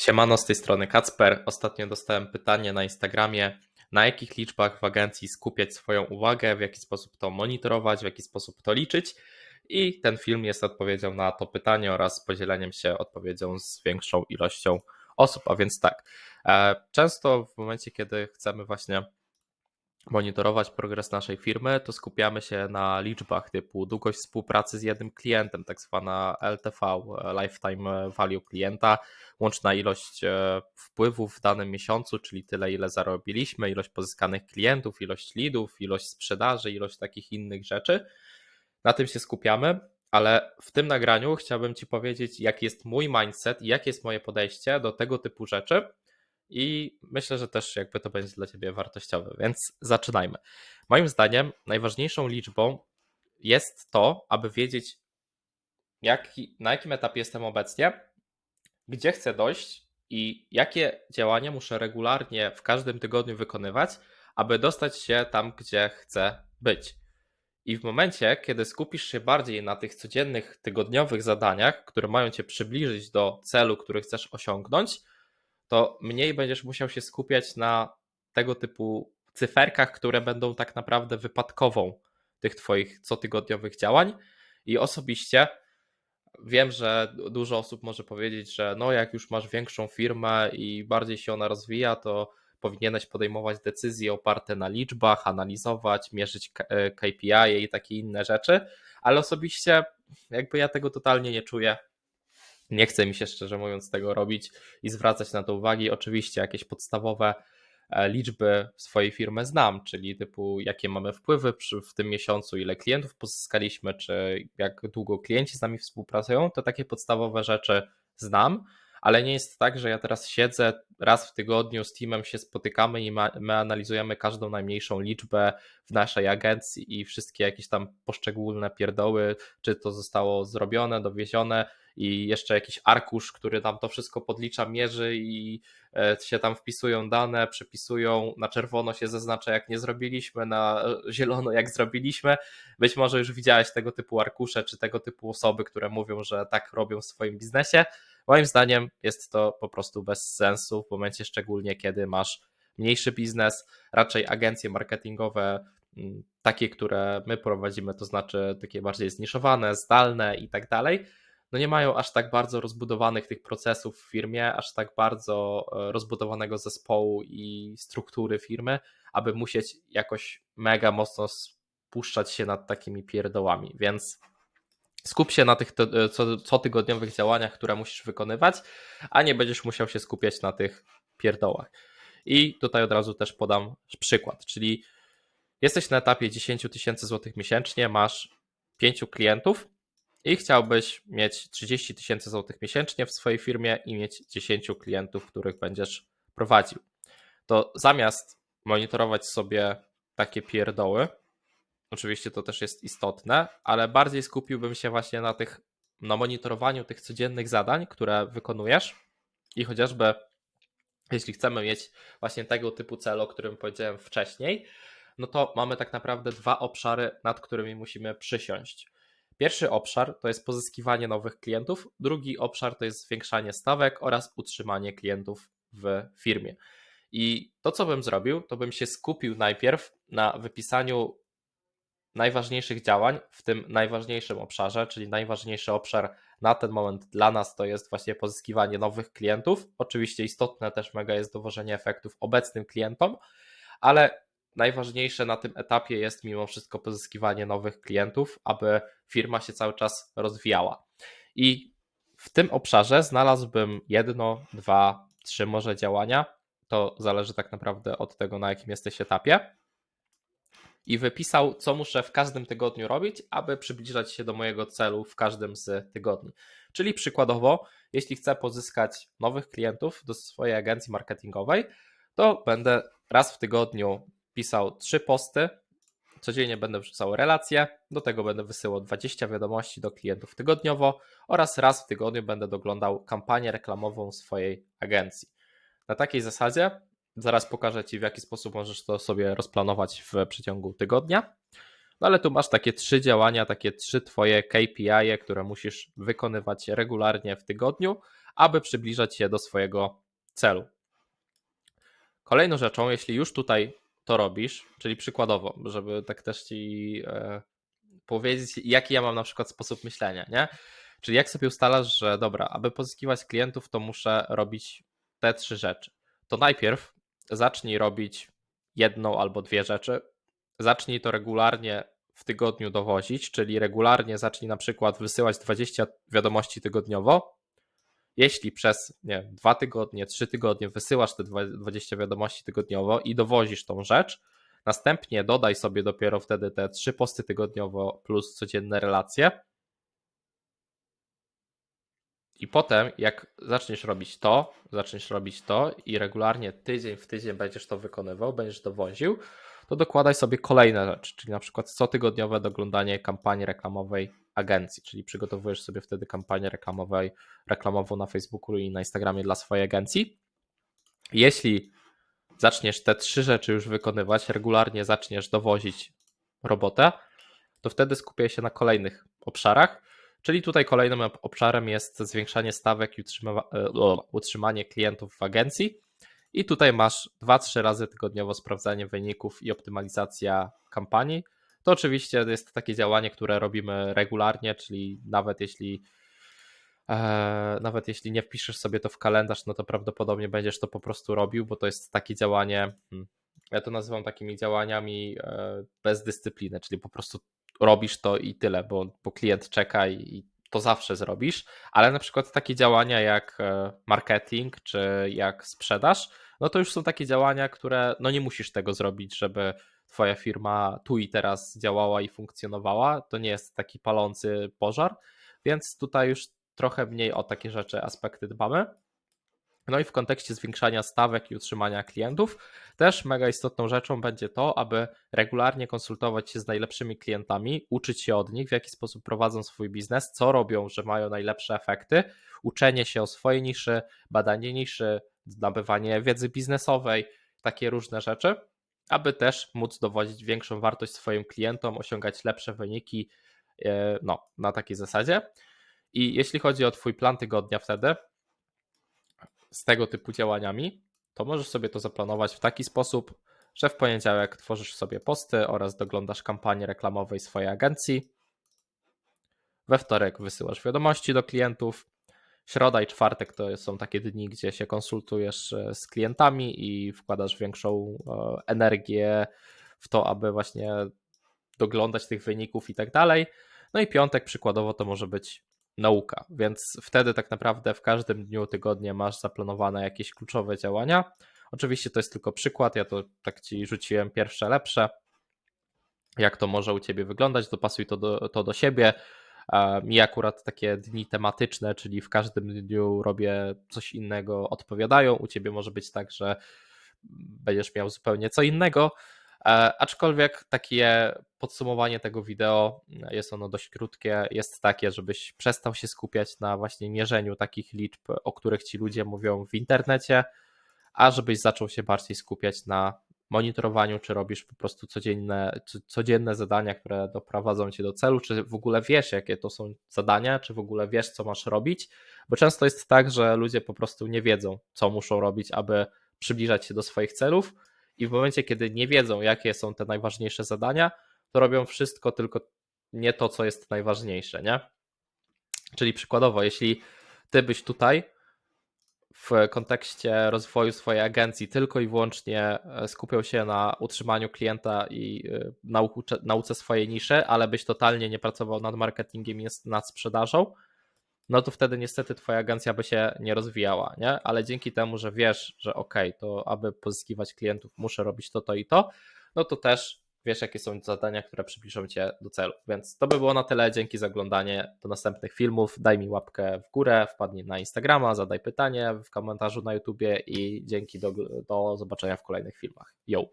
Siemano, z tej strony Kacper. Ostatnio dostałem pytanie na Instagramie, na jakich liczbach w agencji skupiać swoją uwagę, w jaki sposób to monitorować, w jaki sposób to liczyć. I ten film jest odpowiedzią na to pytanie oraz podzieleniem się odpowiedzią z większą ilością osób. A więc tak, e, często w momencie, kiedy chcemy właśnie monitorować progres naszej firmy, to skupiamy się na liczbach typu długość współpracy z jednym klientem, tak zwana LTV, Lifetime Value klienta, łączna ilość e, wpływów w danym miesiącu, czyli tyle, ile zarobiliśmy, ilość pozyskanych klientów, ilość leadów, ilość sprzedaży, ilość takich innych rzeczy. Na tym się skupiamy, ale w tym nagraniu chciałbym Ci powiedzieć, jaki jest mój mindset i jakie jest moje podejście do tego typu rzeczy i myślę, że też jakby to będzie dla Ciebie wartościowe, więc zaczynajmy. Moim zdaniem najważniejszą liczbą jest to, aby wiedzieć, jaki, na jakim etapie jestem obecnie, gdzie chcę dojść i jakie działania muszę regularnie w każdym tygodniu wykonywać, aby dostać się tam, gdzie chcę być. I w momencie, kiedy skupisz się bardziej na tych codziennych, tygodniowych zadaniach, które mają cię przybliżyć do celu, który chcesz osiągnąć, to mniej będziesz musiał się skupiać na tego typu cyferkach, które będą tak naprawdę wypadkową tych Twoich cotygodniowych działań. I osobiście wiem, że dużo osób może powiedzieć, że no jak już masz większą firmę i bardziej się ona rozwija, to powinieneś podejmować decyzje oparte na liczbach, analizować, mierzyć KPI i takie inne rzeczy, ale osobiście jakby ja tego totalnie nie czuję. Nie chce mi się szczerze mówiąc tego robić i zwracać na to uwagi. Oczywiście jakieś podstawowe e, liczby swojej firmy znam, czyli typu jakie mamy wpływy w tym miesiącu, ile klientów pozyskaliśmy, czy jak długo klienci z nami współpracują, to takie podstawowe rzeczy znam, ale nie jest tak, że ja teraz siedzę raz w tygodniu z teamem się spotykamy i my analizujemy każdą najmniejszą liczbę w naszej agencji i wszystkie jakieś tam poszczególne pierdoły, czy to zostało zrobione, dowiezione, i jeszcze jakiś arkusz, który nam to wszystko podlicza, mierzy i e, się tam wpisują dane, przepisują, na czerwono się zaznacza jak nie zrobiliśmy, na zielono jak zrobiliśmy. Być może już widziałeś tego typu arkusze, czy tego typu osoby, które mówią, że tak robią w swoim biznesie. Moim zdaniem jest to po prostu bez sensu w momencie szczególnie, kiedy masz mniejszy biznes, raczej agencje marketingowe, mm, takie, które my prowadzimy, to znaczy takie bardziej zniszowane, zdalne i tak dalej, no nie mają aż tak bardzo rozbudowanych tych procesów w firmie, aż tak bardzo e, rozbudowanego zespołu i struktury firmy, aby musieć jakoś mega mocno spuszczać się nad takimi pierdołami. Więc skup się na tych e, cotygodniowych działaniach, które musisz wykonywać, a nie będziesz musiał się skupiać na tych pierdołach. I tutaj od razu też podam przykład, czyli jesteś na etapie 10 tysięcy złotych miesięcznie, masz pięciu klientów, i chciałbyś mieć 30 tysięcy złotych miesięcznie w swojej firmie i mieć 10 klientów, których będziesz prowadził, to zamiast monitorować sobie takie pierdoły, oczywiście to też jest istotne, ale bardziej skupiłbym się właśnie na tych, na monitorowaniu tych codziennych zadań, które wykonujesz i chociażby jeśli chcemy mieć właśnie tego typu cel, o którym powiedziałem wcześniej, no to mamy tak naprawdę dwa obszary, nad którymi musimy przysiąść. Pierwszy obszar to jest pozyskiwanie nowych klientów, drugi obszar to jest zwiększanie stawek oraz utrzymanie klientów w firmie. I to, co bym zrobił, to bym się skupił najpierw na wypisaniu najważniejszych działań w tym najważniejszym obszarze, czyli najważniejszy obszar na ten moment dla nas to jest właśnie pozyskiwanie nowych klientów. Oczywiście istotne też mega jest dowożenie efektów obecnym klientom, ale najważniejsze na tym etapie jest mimo wszystko pozyskiwanie nowych klientów, aby firma się cały czas rozwijała. I w tym obszarze znalazłbym jedno, dwa, trzy może działania. To zależy tak naprawdę od tego, na jakim jesteś etapie. I wypisał, co muszę w każdym tygodniu robić, aby przybliżać się do mojego celu w każdym z tygodni. Czyli przykładowo, jeśli chcę pozyskać nowych klientów do swojej agencji marketingowej, to będę raz w tygodniu pisał trzy posty. Codziennie będę wrzucał relacje, do tego będę wysyłał 20 wiadomości do klientów tygodniowo oraz raz w tygodniu będę doglądał kampanię reklamową swojej agencji. Na takiej zasadzie zaraz pokażę Ci, w jaki sposób możesz to sobie rozplanować w przeciągu tygodnia. No ale tu masz takie trzy działania, takie trzy Twoje KPI, które musisz wykonywać regularnie w tygodniu, aby przybliżać się do swojego celu. Kolejną rzeczą, jeśli już tutaj to robisz, czyli przykładowo, żeby tak też ci e, powiedzieć, jaki ja mam na przykład sposób myślenia, nie? Czyli jak sobie ustalasz, że dobra, aby pozyskiwać klientów, to muszę robić te trzy rzeczy. To najpierw zacznij robić jedną albo dwie rzeczy. Zacznij to regularnie w tygodniu dowozić, czyli regularnie zacznij na przykład wysyłać 20 wiadomości tygodniowo. Jeśli przez nie, dwa tygodnie, trzy tygodnie wysyłasz te 20 wiadomości tygodniowo i dowozisz tą rzecz, następnie dodaj sobie dopiero wtedy te trzy posty tygodniowo plus codzienne relacje. I potem, jak zaczniesz robić to, zaczniesz robić to i regularnie tydzień w tydzień będziesz to wykonywał, będziesz dowoził, to dokładaj sobie kolejne rzeczy, czyli na przykład cotygodniowe doglądanie kampanii reklamowej agencji, czyli przygotowujesz sobie wtedy kampanię reklamową na Facebooku i na Instagramie dla swojej agencji. Jeśli zaczniesz te trzy rzeczy już wykonywać, regularnie zaczniesz dowozić robotę, to wtedy skupię się na kolejnych obszarach, czyli tutaj kolejnym obszarem jest zwiększanie stawek i e, utrzymanie klientów w agencji. I tutaj masz 2-3 razy tygodniowo sprawdzanie wyników i optymalizacja kampanii. To oczywiście jest takie działanie, które robimy regularnie, czyli nawet jeśli e, nawet jeśli nie wpiszesz sobie to w kalendarz, no to prawdopodobnie będziesz to po prostu robił, bo to jest takie działanie, hmm, ja to nazywam takimi działaniami e, bez dyscypliny, czyli po prostu robisz to i tyle, bo, bo klient czeka i, to zawsze zrobisz, ale na przykład takie działania jak e, marketing czy jak sprzedaż, no to już są takie działania, które no nie musisz tego zrobić, żeby twoja firma tu i teraz działała i funkcjonowała. To nie jest taki palący pożar, więc tutaj już trochę mniej o takie rzeczy, aspekty dbamy. No i w kontekście zwiększania stawek i utrzymania klientów, też mega istotną rzeczą będzie to, aby regularnie konsultować się z najlepszymi klientami, uczyć się od nich, w jaki sposób prowadzą swój biznes, co robią, że mają najlepsze efekty, uczenie się o swojej niszy, badanie niszy, zdobywanie wiedzy biznesowej, takie różne rzeczy, aby też móc dowodzić większą wartość swoim klientom, osiągać lepsze wyniki e, no, na takiej zasadzie. I jeśli chodzi o Twój plan tygodnia wtedy, z tego typu działaniami, to możesz sobie to zaplanować w taki sposób, że w poniedziałek tworzysz sobie posty oraz doglądasz kampanii reklamowej swojej agencji. We wtorek wysyłasz wiadomości do klientów. Środa i czwartek to są takie dni, gdzie się konsultujesz e, z klientami i wkładasz większą e, energię w to, aby właśnie doglądać tych wyników i tak dalej. No i piątek przykładowo to może być nauka, więc wtedy tak naprawdę w każdym dniu tygodnia masz zaplanowane jakieś kluczowe działania. Oczywiście to jest tylko przykład, ja to tak ci rzuciłem pierwsze lepsze. Jak to może u ciebie wyglądać, dopasuj to do, to do siebie. Mi akurat takie dni tematyczne, czyli w każdym dniu robię coś innego, odpowiadają. U ciebie może być tak, że będziesz miał zupełnie co innego. E, aczkolwiek takie podsumowanie tego wideo, jest ono dość krótkie, jest takie, żebyś przestał się skupiać na właśnie mierzeniu takich liczb, o których ci ludzie mówią w internecie, a żebyś zaczął się bardziej skupiać na monitorowaniu, czy robisz po prostu codzienne, codzienne zadania, które doprowadzą cię do celu, czy w ogóle wiesz, jakie to są zadania, czy w ogóle wiesz, co masz robić, bo często jest tak, że ludzie po prostu nie wiedzą, co muszą robić, aby przybliżać się do swoich celów i w momencie, kiedy nie wiedzą, jakie są te najważniejsze zadania, to robią wszystko, tylko nie to, co jest najważniejsze, nie? Czyli przykładowo, jeśli ty byś tutaj w kontekście rozwoju swojej agencji tylko i wyłącznie e, skupiał się na utrzymaniu klienta i e, nauce, nauce swojej niszy, ale byś totalnie nie pracował nad marketingiem i nad sprzedażą, no to wtedy niestety twoja agencja by się nie rozwijała, nie? Ale dzięki temu, że wiesz, że ok, to aby pozyskiwać klientów muszę robić to, to i to, no to też wiesz, jakie są zadania, które przybliżą cię do celu. Więc to by było na tyle. Dzięki za oglądanie. Do następnych filmów. Daj mi łapkę w górę, wpadnij na Instagrama, zadaj pytanie w komentarzu na YouTubie i dzięki do, do zobaczenia w kolejnych filmach. Yo!